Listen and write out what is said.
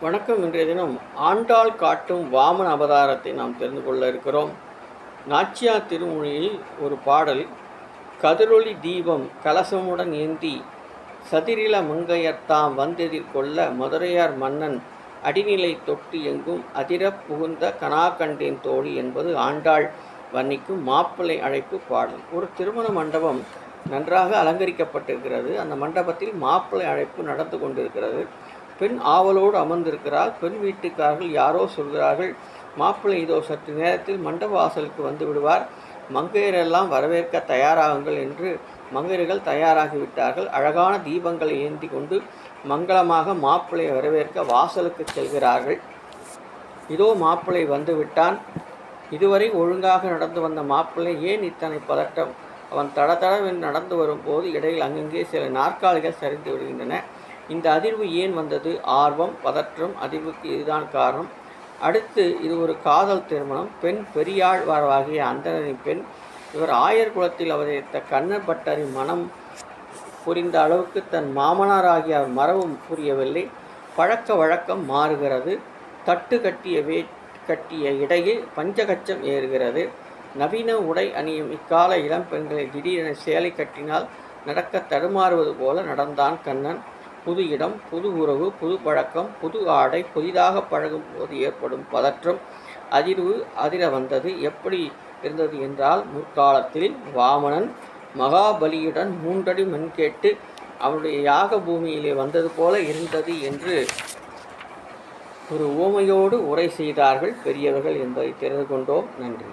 வணக்கம் இன்றைய தினம் ஆண்டாள் காட்டும் வாமன அவதாரத்தை நாம் தெரிந்து கொள்ள இருக்கிறோம். நாச்சியார் திருமொழியில் ஒரு பாடல் கதிரொளி தீபம் கலசமுடன் ஏந்தி சதிரில மங்கையர்தாம் வந்தெதிர்கொள்ள மதுரையார் மன்னன் அடிநிலை தொட்டு எங்கும் அதிரப் புகுந்த கனாகண்டின் தோழி என்பது ஆண்டாள் வன்னிக்கும் மாப்பிள்ளை அழைப்பு பாடல். ஒரு திருமண மண்டபம் நன்றாக அலங்கரிக்கப்பட்டிருக்கிறது. அந்த மண்டபத்தில் மாப்பிள்ளை அழைப்பு நடந்து கொண்டிருக்கிறது. பெண் ஆவலோடு அமர்ந்திருக்கிறாள். பெண் வீட்டுக்காரர்கள் யாரோ சொல்கிறார்கள் மாப்பிள்ளை இதோ சற்று நேரத்தில் மண்டப வாசலுக்கு வந்து விடுவார். மங்கையரெல்லாம் வரவேற்க தயாராகுங்கள் என்று மங்கையர்கள் தயாராகிவிட்டார்கள். அழகான தீபங்களை ஏந்தி கொண்டு மங்களமாக மாப்பிள்ளையை வரவேற்க வாசலுக்கு செல்கிறார்கள். இதோ மாப்பிள்ளை வந்து விட்டான். இதுவரை ஒழுங்காக நடந்து வந்த மாப்பிள்ளை ஏன் இத்தனை பதட்டம்? அவன் தட தடவென்று நடந்து வரும்போது இடையில் அங்கங்கே சில நாற்காலிகள் சரிந்து விடுகின்றன இந்த அதிர்வு ஏன் வந்தது? ஆர்வம் பதற்றம் அதிர்வுக்கு இதுதான் காரணம். அடுத்து இது ஒரு காதல் திருமணம். பெண் பெரியாழ்வார்வாகிய அந்தனரின் பெண். இவர் ஆயர் குலத்தில் அவதரித்த கண்ணர் பட்டரின் மனம் புரிந்த அளவுக்கு தன் மாமனாராகிய அவர் மரபும் புரியவில்லை. பழக்க வழக்கம் மாறுகிறது. தட்டு கட்டிய வே கட்டிய இடையில் பஞ்சகச்சம் ஏறுகிறது. நவீன உடை அணியும் இக்கால இளம் பெண்களை திடீரென சேலை கட்டினால் நடக்க தடுமாறுவது போல நடந்தான் கண்ணன். புது இடம் புது உறவு புது பழக்கம் புது ஆடை புதிதாக பழகும் போது ஏற்படும் பதற்றம் அதிர்வு அதிர வந்தது எப்படி இருந்தது என்றால் முற்காலத்தில் வாமனன் மகாபலியுடன் மூன்றடி மண் கேட்டு அவனுடைய யாக பூமியிலே வந்தது போல இருந்தது என்று ஒரு ஓமையோடு உரை செய்தார்கள் பெரியவர்கள் என்பதை தெரிந்து கொண்டோம். நன்றி.